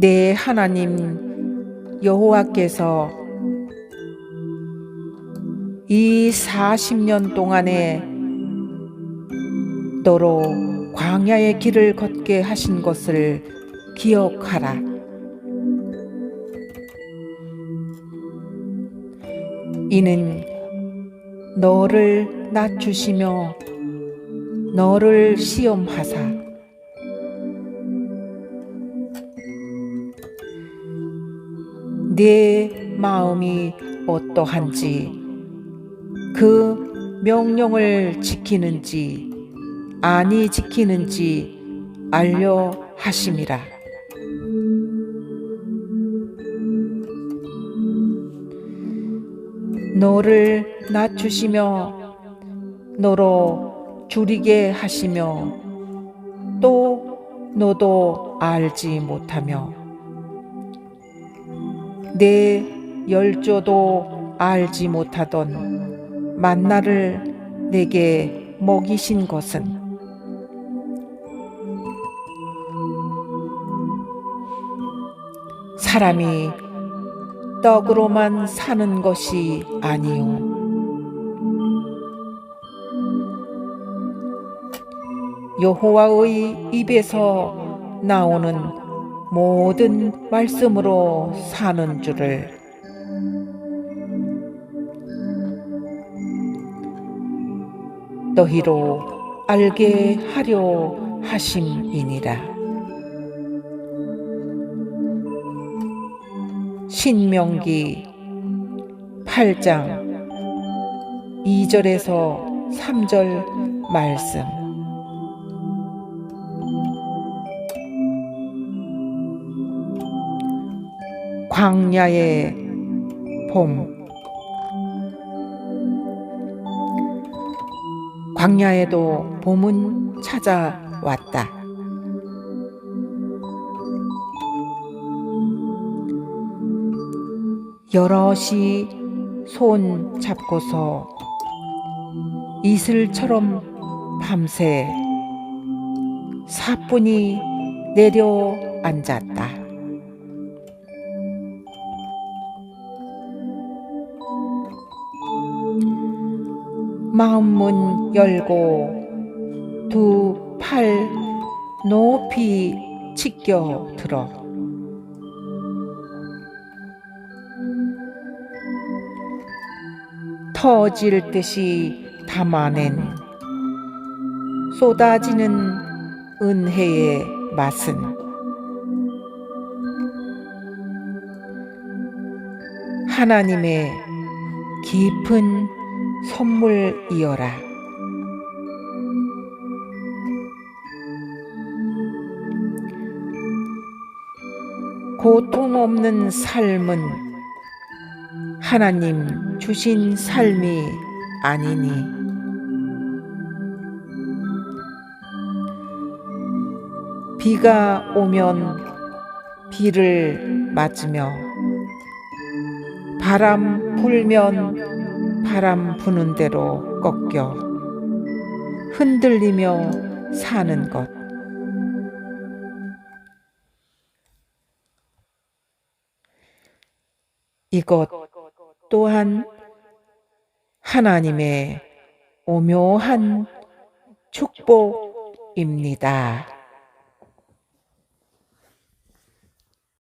내 하나님 여호와께서 이 40년 동안에 너로 광야의 길을 걷게 하신 것을 기억하라. 이는 너를 낮추시며 너를 시험하사 내 마음이 어떠한지 그 명령을 지키는지 아니 지키는지 알려 하심이라. 너를 낮추시며 너로 줄이게 하시며 또 너도 알지 못하며 내 열조도 알지 못하던 만나를 내게 먹이신 것은? 사람이 떡으로만 사는 것이 아니요. 여호와의 입에서 나오는 모든 말씀으로 사는 줄을 너희로 알게 하려 하심이니라. 신명기 8장 2절에서 3절 말씀 광야의 봄 광야에도 봄은 찾아왔다. 여럿이 손 잡고서 이슬처럼 밤새 사뿐히 내려앉았다. 마음문 열고 두 팔 높이 치켜 들어. 터질 듯이 담아낸 쏟아지는 은혜의 맛은 하나님의 깊은 선물이어라. 고통 없는 삶은 하나님 주신 삶이 아니니 비가 오면 비를 맞으며 바람 불면 바람 부는 대로 꺾여 흔들리며 사는 것. 이것 또한 하나님의 오묘한 축복입니다.